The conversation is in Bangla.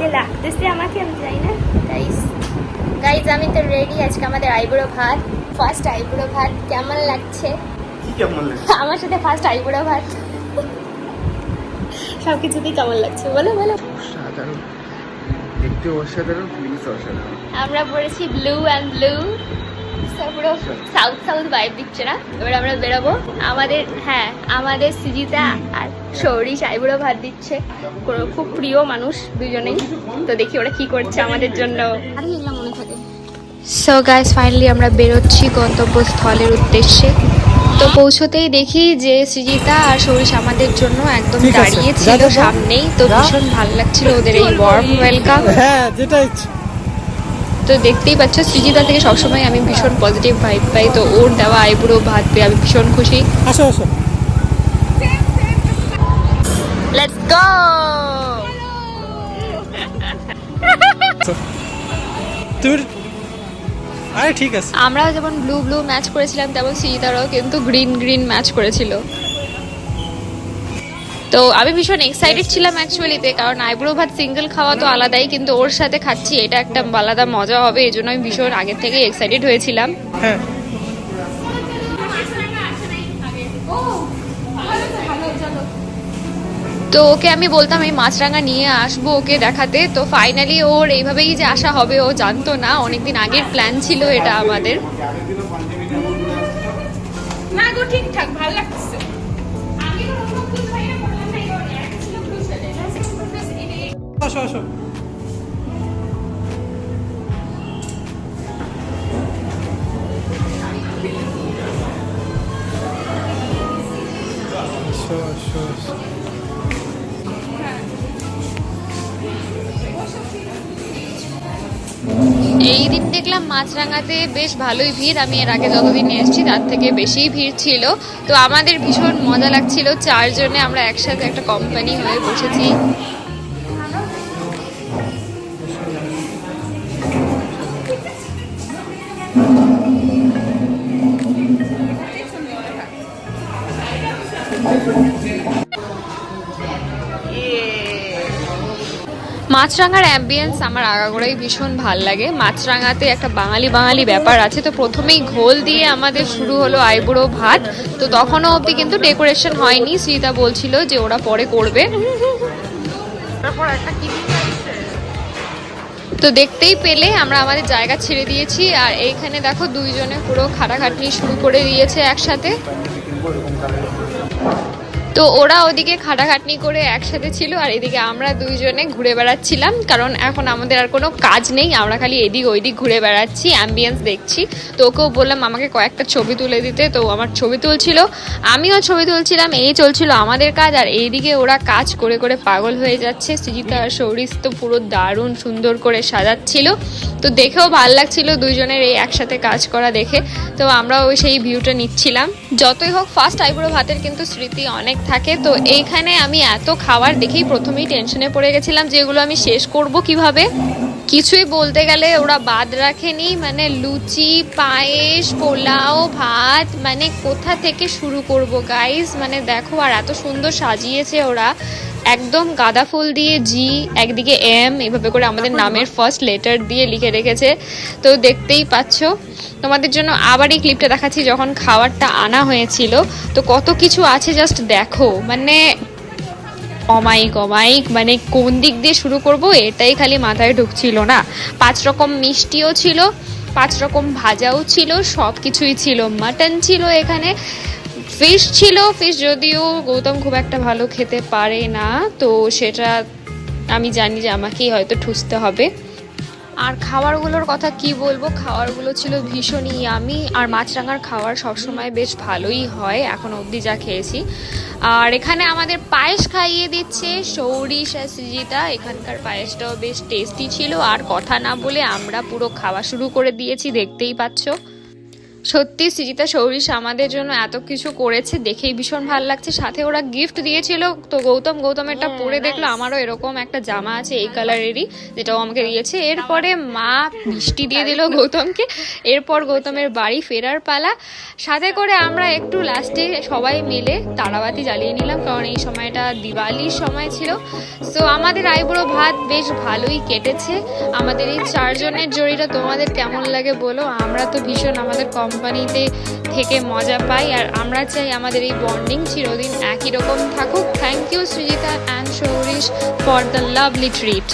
যে লাগতেছে আমাকে আমি জানি না। গাইস গাইজ আমি তো রেডি আজকে আমাদের আইবুড়ো ভাত ফার্স্ট আইবুড়ো ভাত কেমন লাগছে? কেমন লাগছে? আমার সাথে ফার্স্ট আইবুড়ো ভাত। সব কিছুতেই কেমন লাগছে বলো বলো। সাধারণ দেখতে অসাধারণ ফিলিংস অসাধারণ। আমরা পড়েছি ব্লু অ্যান্ড ব্লু পুরো সাউথ সাউথ ভাইব দিচ্ছে না? এবার আমরা বেরোবো। আমাদের হ্যাঁ আমাদের সুজিতা আর সৌরিশ আইবুড়ো ভাত দিচ্ছে। খুব প্রিয় মানুষ দুজনেই। তো দেখি ওরা কি করছে আমাদের জন্য। আর এগুলো মনে থাকে সো গাইস ফাইনালি আমরা বেরোচ্ছি গন্তব্যস্থলের উদ্দেশ্যে। তো পৌঁছতেই দেখি যে সৃজিতা আর সৌরিশ আমাদের জন্য একদম ঠিক আছে, দাঁড়িয়ে যা ছিল যা যা। সামনেই। তো ভীষণ ভালো লাগছিল ওদের এই ওয়ার্ম ওয়েলকাম হ্যাঁ যেটা ইচ্ছে। তো দেখতেই পাচ্ছ সৃজিতা থেকে সবসময় আমি ভীষণ পজিটিভ ভাইব পাই। তো ওর দেওয়া আইবুড়ো ভাত পেয়ে আমি ভীষণ খুশি। আসো আসো। লেটস গো তুমি আরে ঠিক আছে। আমরাও যেমন ব্লু ব্লু ম্যাচ করেছিলাম তেমন সৃজিতারাও কিন্তু গ্রিন গ্রিন ম্যাচ করেছিল। তো আমি ভীষণ এক্সাইটেড ছিলাম অ্যাকচুয়ালিতে কারণ আইবুড়ো ভাত সিঙ্গেল খাওয়া তো আলাদাই কিন্তু ওর সাথে খাচ্ছি এটা একটা আলাদা মজা হবে এই জন্য আমি ভীষণ আগের থেকে এক্সাইটেড হয়েছিলাম। হ্যাঁ। তো ওকে আমি বলতাম এই মাছরাঙা নিয়ে আসব ওকে দেখাতে। তো ফাইনালি ওর এইভাবেই যে আসা হবে ও জানতো না অনেকদিন আগের প্ল্যান ছিল এটা আমাদের। না গো ঠিকঠাক ভালো আসো আসো। এই দিন দেখলাম মাছরাঙাতে বেশ ভালোই ভিড়। আমি এর আগে যতদিন এসেছি তার থেকে বেশিই ভিড় ছিল। তো আমাদের ভীষণ মজা লাগছিল। চারজনে আমরা একসাথে একটা কোম্পানি হয়ে বসেছি। মাছরাঙার অ্যাম্বিয়েন্স আমার আগাগোড়াই ভীষণ ভালো লাগে। মাছরাঙাতে একটা বাঙালি বাঙালি ব্যাপার আছে, তো প্রথমেই ঘোল দিয়ে আমাদের শুরু হলো আইবুড়ো ভাত। তো তখনও অবধি কিন্তু ডেকোরেশন হয়নি শ্রীতা বলছিল যে ওরা পরে করবে। তো দেখতেই পেলে, আমরা আমাদের জায়গা ছেড়ে দিয়েছি, আর এইখানে দেখো দুইজনে পুরো খাটাখাটনি শুরু করে দিয়েছে একসাথে। তো ওরা ওদিকে খাটাখাটনি করে একসাথে ছিল আর এদিকে আমরা দুইজনে ঘুরে বেড়াচ্ছিলাম, কারণ এখন আমাদের আর কোনো কাজ নেই। আমরা খালি এদিক ওইদিক ঘুরে বেড়াচ্ছি অ্যাম্বিয়েন্স দেখছি। তো ওকেও বললাম, আমাকে কয়েকটা ছবি তুলে দিতে। তো আমার ছবি তুলছিল, আমিও ছবি তুলছিলাম, এই চলছিল আমাদের কাজ। আর এইদিকে ওরা কাজ করে করে পাগল হয়ে যাচ্ছে। সুজিতা আর সৌরিস তো পুরো দারুণ সুন্দর করে সাজাচ্ছিল। তো দেখেও ভালো লাগছিল দুইজনের এই একসাথে কাজ করা দেখে। তো আমরা ওই সেই ভিউটা নিচ্ছিলাম। যতই হোক ফার্স্ট আইবুড়ো ভাতের কিন্তু স্মৃতি অনেক থাকে, তো এইখানে আমি এত খাবার দেখেই প্রথমেই টেনশনে পড়ে গেছিলাম যে এগুলো আমি শেষ করব কীভাবে? কিছুই বলতে গেলে ওরা বাদ রাখেনি মানে লুচি পায়েস পোলাও ভাত মানে কোথা থেকে শুরু করব গাইস মানে দেখো আর এত সুন্দর সাজিয়েছে ওরা। একদম গাঁদা ফুল দিয়ে জি একদিকে এম এভাবে করে আমাদের নামের ফার্স্ট লেটার দিয়ে লিখে রেখেছে। তো দেখতেই পাচ্ছ তোমাদের জন্য আবার এই ক্লিপটা দেখাচ্ছি যখন খাবারটা আনা হয়েছিল। তো কত কিছু আছে জাস্ট দেখো। মানে অমাইক অমায়িক মানে কোন দিক দিয়ে শুরু করব এটাই খালি মাথায় ঢুকছিল না। পাঁচ রকম মিষ্টিও ছিল, পাঁচ রকম ভাজাও ছিল, সব কিছুই ছিল। মাটন ছিল এখানে, ফিশ ছিল, ফিশ যদিও গৌতম খুব একটা ভালো খেতে পারে না, তো সেটা আমি জানি যে আমাকেই হয়তো ঠুসতে হবে। আর খাবারগুলোর কথা কি বলব? খাবারগুলো ছিল ভীষণই আমি আর মাছরাঙার খাবার সবসময় বেশ ভালোই হয়, এখন অবধি যা খেয়েছি। আর এখানে আমাদের পায়েস খাইয়ে দিচ্ছে আর সৃজিতা এখানকার পায়েসটাও বেশ টেস্টি ছিল। আর কথা না বলে আমরা পুরো খাওয়া শুরু করে দিয়েছি, দেখতেই পাচ্ছ। সত্যি সৃজিতা সৌরিশ আমাদের জন্য এত কিছু করেছে দেখেই ভীষণ ভালো লাগছে। সাথে ওরা গিফট দিয়েছিল তো গৌতম গৌতম এটা পরে দেখল আমারও এরকম একটা জামা আছে এই কালারেরই যেটাও আমাকে দিয়েছে। এরপরে মা মিষ্টি দিয়ে দিল গৌতমকে এরপর গৌতমের বাড়ি ফেরার পালা। সাথে করে আমরা একটু লাস্টে সবাই মিলে তারাবাতি জ্বালিয়ে নিলাম কারণ এই সময়টা দিওয়ালির সময় ছিল। সো আমাদের আইবুড়ো ভাত বেশ ভালোই কেটেছে। আমাদের এই চারজনের জড়িটা তোমাদের কেমন লাগে বলো? আমরা তো ভীষণ আমাদের কোম্পানিতে থেকে মজা পাই, আর আমরা চাই আমাদের এই বন্ডিং চিরদিন একই রকম থাকুক। Thank you Srijita and Sourish for the lovely treat